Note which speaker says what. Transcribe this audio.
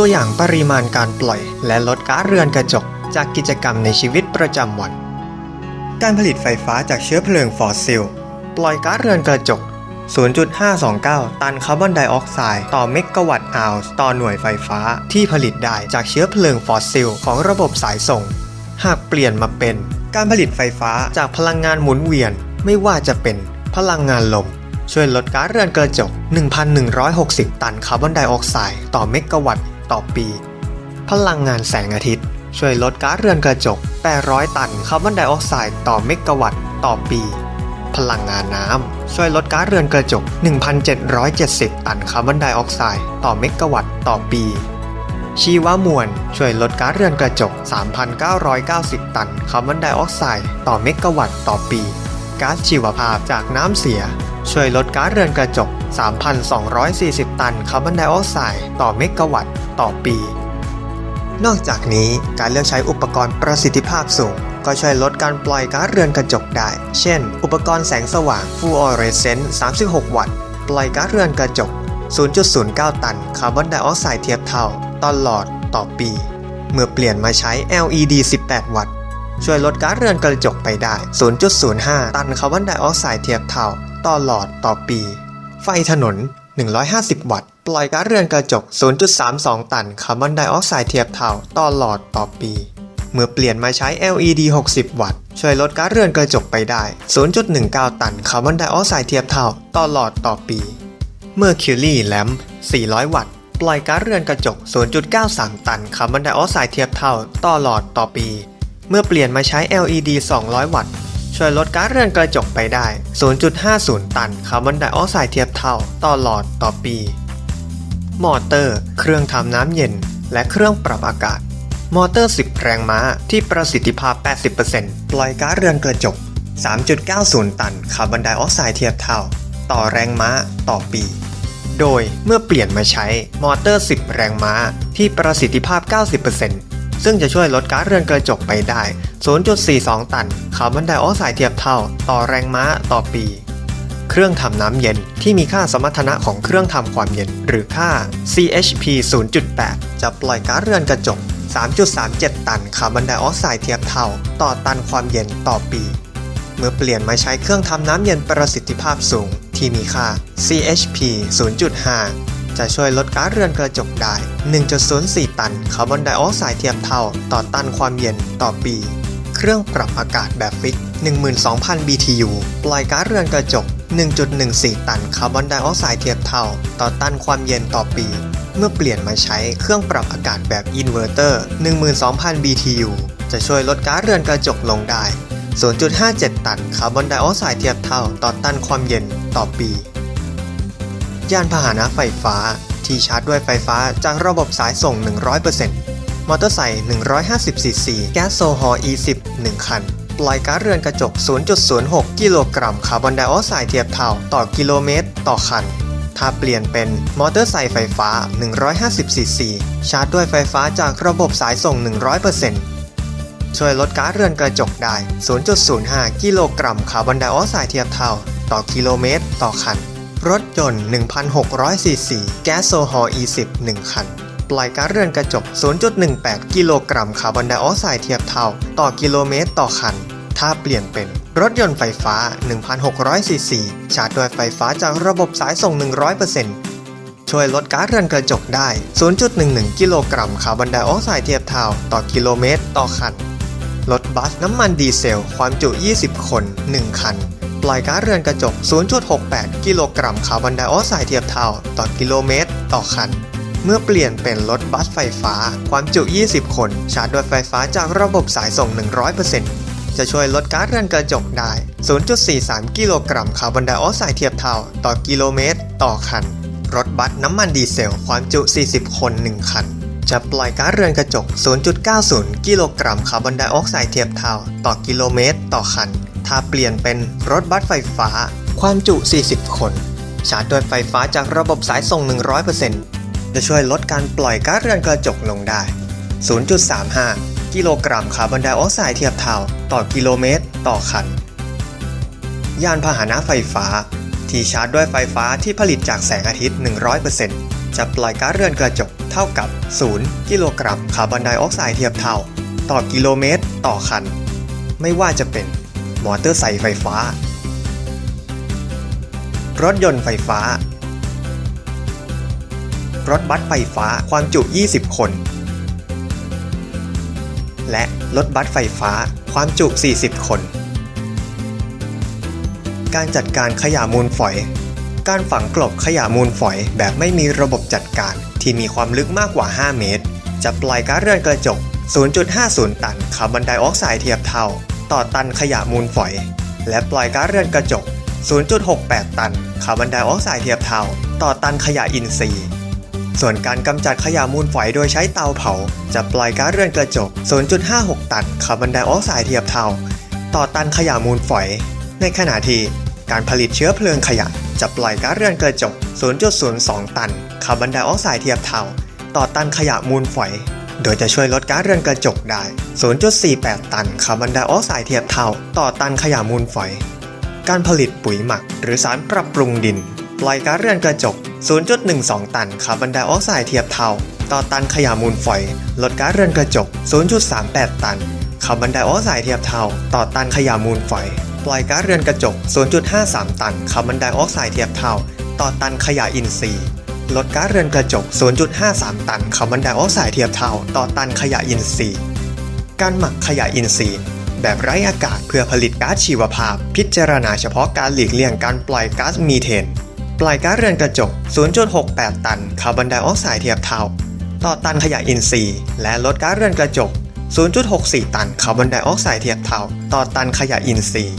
Speaker 1: ตัวอย่างปริมาณการปล่อย และลดก๊าซเรือนกระจก จากกิจกรรมในชีวิตประจำวัน การผลิตไฟฟ้าจากเชื้อเพลิงฟอสซิล ปล่อยก๊าซเรือนกระจก 0.529 ตันคาร์บอนไดออกไซด์ต่อเมกะวัตต์อาวต่อหน่วยไฟฟ้าที่ผลิตได้จากเชื้อเพลิงฟอสซิล ของระบบสายส่ง หากเปลี่ยนมาเป็น การผลิตไฟฟ้าจากพลังงานหมุนเวียน ไม่ว่าจะเป็นพลังงานลมช่วยลดก๊าซเรือนกระจก 1,160 ตันคาร์บอนไดออกไซด์ต่อเมกะวัตต์ ต่อปี พลังงานแสงอาทิตย์ ช่วยลดก๊าซเรือนกระจก 800 ตันคาร์บอนไดออกไซด์ต่อเมกะวัตต์ต่อปี พลังงานน้ำช่วยลดก๊าซเรือนกระจก 1,770 ตันคาร์บอนไดออกไซด์ต่อเมกะวัตต์ต่อปี ชีวมวลช่วยลดก๊าซเรือนกระจก 3,990 ตันคาร์บอนไดออกไซด์ต่อเมกะวัตต์ต่อปีก๊าซชีวภาพจากน้ำเสีย ช่วยลดก๊าซเรือนกระจก 3,240 ตันคาร์บอนไดออกไซด์ต่อเมกะวัตต์ ต่อปี นอกจากนี้การเลือกใช้อุปกรณ์ประสิทธิภาพสูง ก็ช่วยลดการปล่อยก๊าซเรือนกระจกได้ เช่น อุปกรณ์แสงสว่างฟูออเรสเซนต์ 36 วัตต์ ปล่อยก๊าซเรือนกระจก 0.09 ตันคาร์บอนไดออกไซด์เทียบเท่าตลอดต่อปี เมื่อเปลี่ยนมาใช้ LED 18 วัตต์ ช่วยลดก๊าซเรือนกระจกไปได้ 0.05 ตันคาร์บอนไดออกไซด์เทียบเท่าตลอดต่อปี ไฟถนน 150 วัตต์ ปล่อยก๊าซเรือนกระจก 0.32 ตันคาร์บอนไดออกไซด์เทียบเท่าต่อหลอดต่อปี เมื่อเปลี่ยนมาใช้ LED 60 วัตต์ ช่วยลดก๊าซเรือนกระจกไปได้ 0.19 ตันคาร์บอนไดออกไซด์เทียบเท่าต่อหลอดต่อปี Mercury Lamp 400 วัตต์ ปล่อยก๊าซเรือนกระจก 0.93 ตันคาร์บอนไดออกไซด์เทียบเท่าต่อหลอดต่อปี เมื่อเปลี่ยนมาใช้ LED 200 วัตต์ ช่วยลดก๊าซเรือนกระจกไปได้ 0.50 ตันคาร์บอนไดออกไซด์เทียบเท่าต่อหลอดต่อปี มอเตอร์ เครื่องทำน้ำเย็น และเครื่องปรับอากาศ มอเตอร์ 10 แรงม้าที่ประสิทธิภาพ 80%ปล่อยก๊าซเรือนกระจก 3.90 ตันคาร์บอนไดออกไซด์เทียบเท่า ต่อแรงม้าต่อปี โดยเมื่อเปลี่ยนมาใช้มอเตอร์ 10 แรงม้าที่ประสิทธิภาพ 90%ซึ่งจะช่วยลดก๊าซเรือนกระจกไปได้ 0.42 ตันคาร์บอนไดออกไซด์เทียบเท่า ต่อแรงม้าต่อปี เครื่องทำน้ำเย็น ที่มีค่าสมรรถนะของเครื่องทำความเย็น หรือค่า CHP 0.8 จะปล่อยก๊าซเรือนกระจก 3.37 ตันคาร์บอนไดออกไซด์เทียบเท่า ต่อตันความเย็นต่อปี เมื่อเปลี่ยนมาใช้เครื่องทำน้ำเย็นประสิทธิภาพสูง ที่มีค่า CHP 0.5 จะช่วยลดก๊าซเรือนกระจกได้ 1.04 ตันคาร์บอนไดออกไซด์เทียบเท่า ต่อตันความเย็นต่อปี เครื่องปรับอากาศแบบฟิก 12,000 BTU ปล่อยก๊าซเรือนกระจก 1.14 ตันคาร์บอนไดออกไซด์เทียบเท่า ต่อตันความเย็นต่อปี เมื่อเปลี่ยนมาใช้เครื่องปรับอากาศแบบอินเวอร์เตอร์ 12,000 BTU จะช่วยลดก๊าซเรือนกระจกลงได้ 0.57 ตันคาร์บอนไดออกไซด์เทียบเท่า ต่อตันความเย็นต่อปี ยานพาหนะไฟฟ้า ที่ชาร์จด้วยไฟฟ้าจากระบบสายส่ง 100%มอเตอร์ไซค์150ซีซีแก๊สโซฮอล์ E10 1 คัน ปล่อยก๊าซเรือนกระจก 0.06 กิโลกรัมคาร์บอนไดออกไซด์เทียบเท่าต่อกิโลเมตร ต่อคัน ถ้าเปลี่ยนเป็นมอเตอร์ไซค์ไฟฟ้า 150 ซีซี ชาร์จด้วยไฟฟ้าจากระบบสายส่ง 100%ช่วยลดก๊าซเรือนกระจกได้ 0.05 กิโลกรัมคาร์บอนไดออกไซด์เทียบเท่าต่อกิโลเมตร ต่อคัน รถยนต์ 1,600 ซีซี แก๊สโซฮอล์ E10 1 คันปล่อยก๊าซเรือนกระจก 0.18 กิโลกรัมคาร์บอนไดออกไซด์เทียบเท่า ต่อกิโลเมตรต่อคัน ถ้าเปลี่ยนเป็นรถยนต์ไฟฟ้า 1,600ซีซีชาร์จด้วยไฟฟ้าจากระบบสายส่ง 100%ช่วยลดก๊าซเรือนกระจกได้ 0.11 กิโลกรัมคาร์บอนไดออกไซด์เทียบเท่าต่อกิโลเมตรต่อคัน รถบัสน้ำมันดีเซล ความจุ 20 คน 1 คัน ปล่อยก๊าซเรือนกระจก 0.68 กิโลกรัมคาร์บอนไดออกไซด์เทียบเท่าต่อกิโลเมตรต่อคันเมื่อเปลี่ยนเป็นรถบัสไฟฟ้า ความจุ 20 คน ชาร์จด้วยไฟฟ้าจากระบบสายส่ง 100% จะช่วยลดก๊าซเรือนกระจกได้ 0.43 กิโลกรัมคาร์บอนไดออกไซด์เทียบเท่า ต่อกิโลเมตร ต่อคัน รถบัสน้ำมันดีเซลความจุ 40 คน 1 คัน จะปล่อยก๊าซเรือนกระจก 0.90 กิโลกรัมคาร์บอนไดออกไซด์เทียบเท่า ต่อกิโลเมตร ต่อคัน ถ้าเปลี่ยนเป็นรถบัสไฟฟ้า ความจุ 40 คน ชาร์จด้วยไฟฟ้าจากระบบสายส่ง 100%จะช่วยลดการปล่อยก๊าซเรือนกระจกลงได้ 0.35 กิโลกรัมคาร์บอนไดออกไซด์เทียบเท่า ต่อกิโลเมตร ต่อคัน ยานพาหนะไฟฟ้า ที่ชาร์จด้วยไฟฟ้าที่ผลิตจากแสงอาทิตย์ 100%จะปล่อยก๊าซเรือนกระจกเท่ากับ 0 กิโลกรัมคาร์บอนไดออกไซด์เทียบเท่า ต่อกิโลเมตร ต่อคัน ไม่ว่าจะเป็นมอเตอร์ไซค์ไฟฟ้า รถยนต์ไฟฟ้า รถบัสไฟฟ้าความจุ 20 คน และรถบัสไฟฟ้าความจุ 40 คน การจัดการขยะมูลฝอย การฝังกลบขยะมูลฝอยแบบไม่มีระบบจัดการที่มีความลึกมากกว่า 5 เมตร จะปล่อยก๊าซเรือนกระจก 0.50 ตันคาร์บอนไดออกไซด์เทียบเท่า ต่อตันขยะมูลฝอย และปล่อยก๊าซเรือนกระจก 0.68 ตันคาร์บอนไดออกไซด์เทียบเท่า ต่อตันขยะอินทรีย์ ส่วนการกำจัดขยะมูลฝอยโดยใช้เตาเผา จะปล่อยก๊าซเรือนกระจก 0.56 ตันคาร์บอนไดออกไซด์เทียบเท่า ต่อตันขยะมูลฝอย ในขณะที่การผลิตเชื้อเพลิงขยะ จะปล่อยก๊าซเรือนกระจก 0.02 ตันคาร์บอนไดออกไซด์เทียบเท่า ต่อตันขยะมูลฝอย โดยจะช่วยลดก๊าซเรือนกระจกได้ 0.48 ตันคาร์บอนไดออกไซด์เทียบเท่า ต่อตันขยะมูลฝอย การผลิตปุ๋ยหมัก หรือสารปรับปรุงดิน ปล่อยก๊าซเรือนกระจก 0.12 ตันคาร์บอนไดออกไซด์เทียบเท่า ต่อตันขยะมูลฝอย ลดก๊าซเรือนกระจก 0.38 ตันคาร์บอนไดออกไซด์เทียบเท่า ต่อตันขยะมูลฝอย ปล่อยก๊าซเรือนกระจก 0.53 ตันคาร์บอนไดออกไซด์เทียบเท่า ต่อตันขยะอินทรีย์ ลดก๊าซเรือนกระจก 0.53 ตันคาร์บอนไดออกไซด์เทียบเท่า ต่อตันขยะอินทรีย์ การหมักขยะอินทรีย์แบบไร้อากาศเพื่อผลิตก๊าซชีวภาพ พิจารณาเฉพาะการหลีกเลี่ยงการปล่อยก๊าซมีเทน ปล่อยก๊าซเรือนกระจก 0.68 ตันคาร์บอนไดออกไซด์เทียบเท่า ต่อตันขยะอินทรีย์ และลดก๊าซเรือนกระจก 0.64 ตันคาร์บอนไดออกไซด์เทียบเท่า ต่อตันขยะอินทรีย์